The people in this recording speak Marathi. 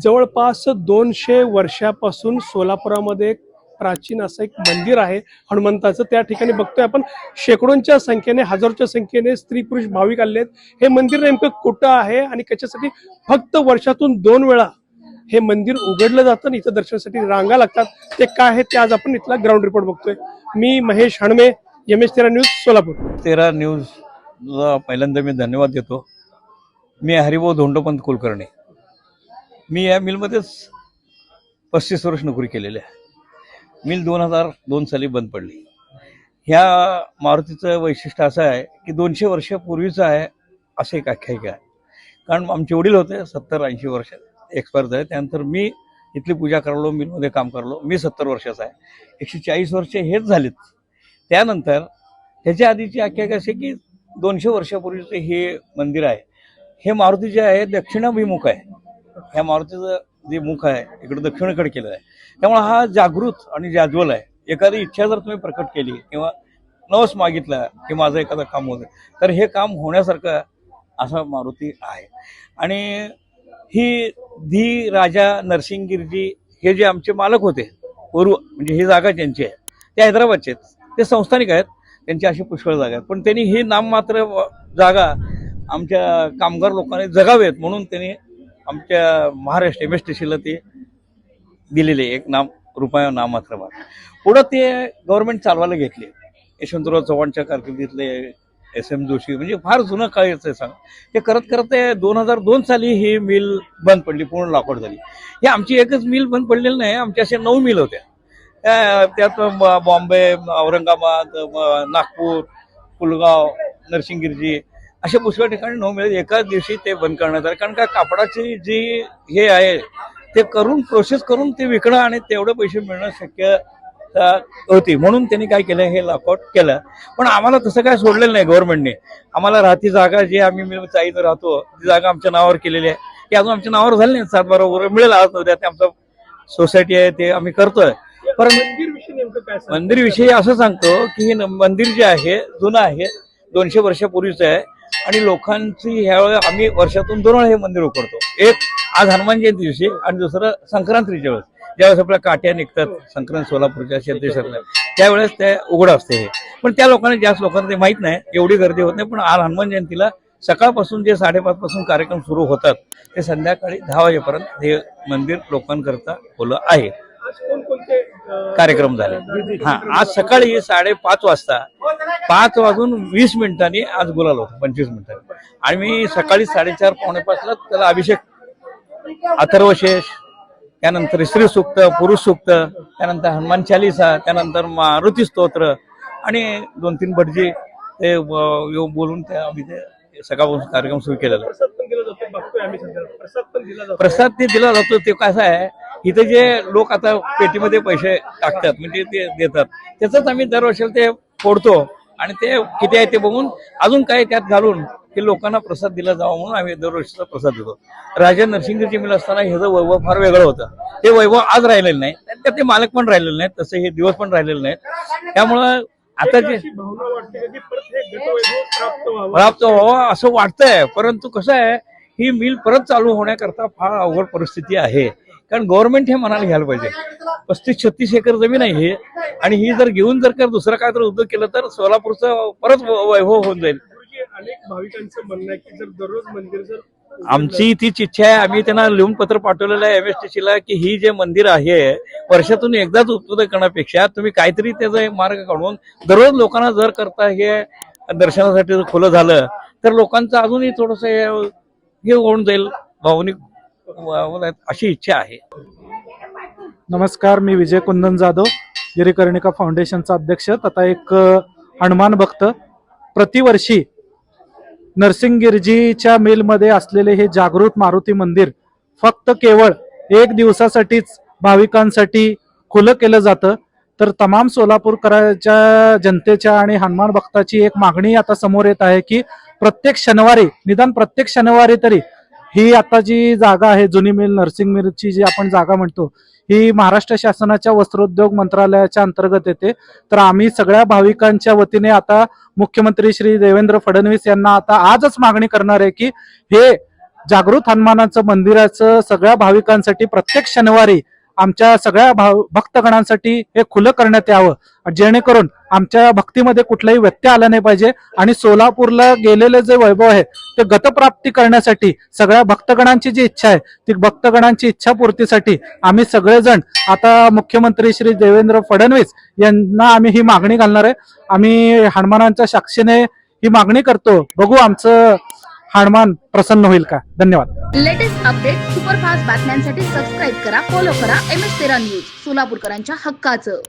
जवळपास दोनशे वर्षापासून सोलापुरामध्ये एक प्राचीन असं एक मंदिर आहे. हनुमंताचं त्या ठिकाणी बघतोय आपण. शेकडोंच्या संख्येने हजारोच्या संख्येने स्त्री पुरुष भाविक आले आहेत. हे मंदिर नेमकं कुठं आहे आणि त्याच्यासाठी फक्त वर्षातून दोन वेळा हे मंदिर उघडलं जातं आणि इथं दर्शनासाठी रांगा लागतात. ते काय आहे ते आज आपण इथला ग्राउंड रिपोर्ट बघतोय. मी महेश हणमे एम एस तेरा न्यूज सोलापूर. तेरा न्यूज पहिल्यांदा मी धन्यवाद देतो. मी हरिभाऊ धोंडोपंत कुलकर्णी. मी या मिलमध्येच पस्तीस वर्ष नोकरी केलेली आहे. मिल दोन हजार दोन साली बंद पडली. ह्या मारुतीचं वैशिष्ट्य असं आहे की दोनशे वर्षापूर्वीचं आहे असं एक आख्यायिका आहे. कारण आमचे वडील होते सत्तर ऐंशी वर्ष एक्सपायर झाले. त्यानंतर मी इथली पूजा करलो मिलमध्ये काम करलो मी सत्तर वर्षाचा आहे. एकशे चाळीस वर्ष हेच झालेत. त्यानंतर ह्याच्या आधीची आख्यायिका असे की दोनशे वर्षापूर्वीचं हे मंदिर आहे. हे मारुती जे आहे दक्षिणाभिमुख आहे. ह्या मारुतीचं जे मुख आहे इकडं दक्षिणेकडे केलं आहे. त्यामुळे हा जागृत आणि जाज्वल आहे. एखादी इच्छा जर तुम्ही प्रकट केली किंवा नवस मागितला की माझं एखादं काम होतं तर हे काम होण्यासारखं असा मारुती आहे. आणि ही धी राजा नरसिंगगिरजी हे जे आमचे मालक होते पूर्व म्हणजे ही जागा ज्यांची आहे ते हैदराबादचे आहेत. ते संस्थानिक आहेत त्यांची अशी पुष्कळ जागा आहेत. पण त्यांनी ही नाममात्र जागा आमच्या कामगार लोकांनी जगावेत म्हणून त्यांनी आमच्या महाराष्ट्र एम एस टी सीला ते दिलेले एक नाम रुपया नाममात्र पुढं ते गव्हर्नमेंट चालवायला घेतले. यशवंतराव चव्हाणच्या कारकिर्दीतले एस एम जोशी म्हणजे फार जुनं काळाचं आहे सांग. ते करत करत ते दोन हजार दोन साली ही मिल बंद पडली पूर्ण लाकूड झाली. ही आमची एकच मिल बंद पडलेली नाही आमच्या अशा नऊ मिल होत्या. त्यात बॉम्बे औरंगाबाद नागपूर पुलगाव नरसिंगगिरजी अशा पुष्कळ ठिकाणी नऊ मिळेल एकाच दिवशी ते बंद करण्यात आले. कारण का कापडाची जी हे आहे ते करून प्रोसेस करून ते विकणं आणि तेवढे पैसे मिळणं शक्य होती. म्हणून त्यांनी काय केलं हे लॉकआउट केलं. पण आम्हाला तसं काय सोडलेलं नाही गव्हर्नमेंटने आम्हाला राहती जागा जी आम्ही चाळीत राहतो ती जागा आमच्या नावावर केलेली आहे. ती अजून आमच्या नावावर झाली नाही. सातबारा वगैरे मिळेल आज उद्या ते आमचं सोसायटी आहे ते आम्ही करतोय. परंतु मंदिर विषयी नेमकं काय सांगता? मंदिर विषयी असं सांगतो की हे मंदिर जे आहे जुनं आहे दोनशे वर्षापूर्वीचं आहे. आणि लोकांची ह्यावेळी आम्ही वर्षातून दोन वेळा हे मंदिर उघडतो. एक आज हनुमान जयंती दिवशी आणि दुसरं संक्रांतीच्या वेळेस. ज्यावेळेस आपल्या काट्या निघतात संक्रांत सोलापूरच्या शेतेश्वरला त्यावेळेस ते उघड असते हे. पण त्या लोकांना जास्त लोकांना ते माहीत नाही एवढी गर्दी होत नाही पण आज हनुमान जयंतीला सकाळपासून जे साडेपाच पासून कार्यक्रम सुरू होतात ते संध्याकाळी दहा वाजेपर्यंत हे मंदिर लोकांकरता खुलं आहे. कार्यक्रम झाले. हा आज सकाळी साडेपाच वाजता पाच वाजून वीस मिनिटांनी आज गुलाल होता पंचवीस मिनिटांनी. आणि मी सकाळी साडेचार पावणे पाचला त्याला अभिषेक अथर्वशेष त्यानंतर स्त्री सूक्त पुरुष सूक्त त्यानंतर हनुमान चालिसा त्यानंतर मारुती स्तोत्र आणि दोन तीन भटजी ते बोलून ते आम्ही ते सकाळपासून कार्यक्रम सुरू केलेला. प्रसाद ते दिला जातो ते कसं आहे इथे जे लोक आता पेटीमध्ये पैसे टाकतात म्हणजे ते देतात त्याच आम्ही दरवर्षाला ते फोडतो. आणि ते किती आहे ते बघून अजून काही त्यात घालून ते लोकांना प्रसाद दिला जावा म्हणून आम्ही दरवर्षीचा प्रसाद देतो. राजा नरसिंगची मिल असताना ह्याचं वैभव फार वेगळं होतं. ते वैभव आज राहिलेलं नाही त्यात ते मालक पण राहिलेले नाहीत तसे हे दिवस पण राहिलेले नाहीत. त्यामुळं आता जे हे प्राप्त व्हावं असं वाटतंय परंतु कसं आहे ही मिल परत चालू होण्याकरता फार अवघड परिस्थिती आहे. कारण गव्हर्नमेंट हे मनाला घ्यायला पाहिजे. पस्तीस छत्तीस एकर जमीन आहे हे. आणि ही जर घेऊन जर का दुसरं काय तर उद्योग केलं तर सोलापूरचं परत वैभव हो होऊन जाईल. अनेक भाविकांचं म्हणणं आहे की जर दररोज मंदिर जर आमची तीच इच्छा आहे. आम्ही त्यांना लिहून पत्र पाठवलेलं आहे एमएसटीसी ला की ही जे मंदिर आहे वर्षातून एकदाच उद्बोधन करण्यापेक्षा तुम्ही काहीतरी त्याचा मार्ग काढून दररोज लोकांना जर करता हे दर्शनासाठी जर खुलं झालं तर लोकांचं अजूनही थोडस हे होऊन जाईल. भावनिक अशी इच्छा आहे. नमस्कार मी विजय कुंदन जाधव गिरिकर्णिका फाउंडेशनचा अध्यक्ष तथा एक हनुमान भक्त. प्रतिवर्षी नरसिंगगिरजीच्या मेलमध्ये असलेले हे जागृत मारुती मंदिर फक्त केवळ एक दिवसासाठीच भाविकांसाठी खुलं केलं जातं. तर तमाम सोलापूरकरांच्या जनतेच्या आणि हनुमान भक्ताची एक मागणी आता समोर येत आहे की प्रत्येक शनिवारी निदान प्रत्येक शनिवारी तरी ही आता जी जागा आहे जुनी मिल नर्सिंग मिलची जी आपण जागा म्हणतो ही महाराष्ट्र शासनाच्या वस्त्रोद्योग मंत्रालयाच्या अंतर्गत येते. तर आम्ही सगळ्या भाविकांच्या वतीने आता मुख्यमंत्री श्री देवेंद्र फडणवीस यांना आता आजच मागणी करणार आहे की हे जागृत हनुमानाचं मंदिराचं सगळ्या भाविकांसाठी प्रत्येक शनिवारी आमच्या सगळ्या भाव भक्तगणांसाठी हे खुलं करण्यात यावं. जेणेकरून आमच्या भक्तीमध्ये कुठलाही व्यत्यय आला नाही पाहिजे. आणि सोलापूरला गेलेले जे वैभव आहे ते गतप्राप्ती करण्यासाठी सगळ्या भक्तगणांची जी इच्छा आहे ती भक्तगणांची इच्छा पूर्तीसाठी आम्ही सगळेजण आता मुख्यमंत्री श्री देवेंद्र फडणवीस यांना आम्ही ही मागणी घालणार आहे. आम्ही हनुमानांच्या साक्षीने ही मागणी करतो. बघू आमचं हनुमान प्रसन्न होईल का? धन्यवाद. लेटेस्ट अपडेट सुपरफास्ट बातम्यांसाठी सबस्क्राईब करा फॉलो करा एम एस तेरा न्यूज सोलापूरकरांच्या हक्काचं.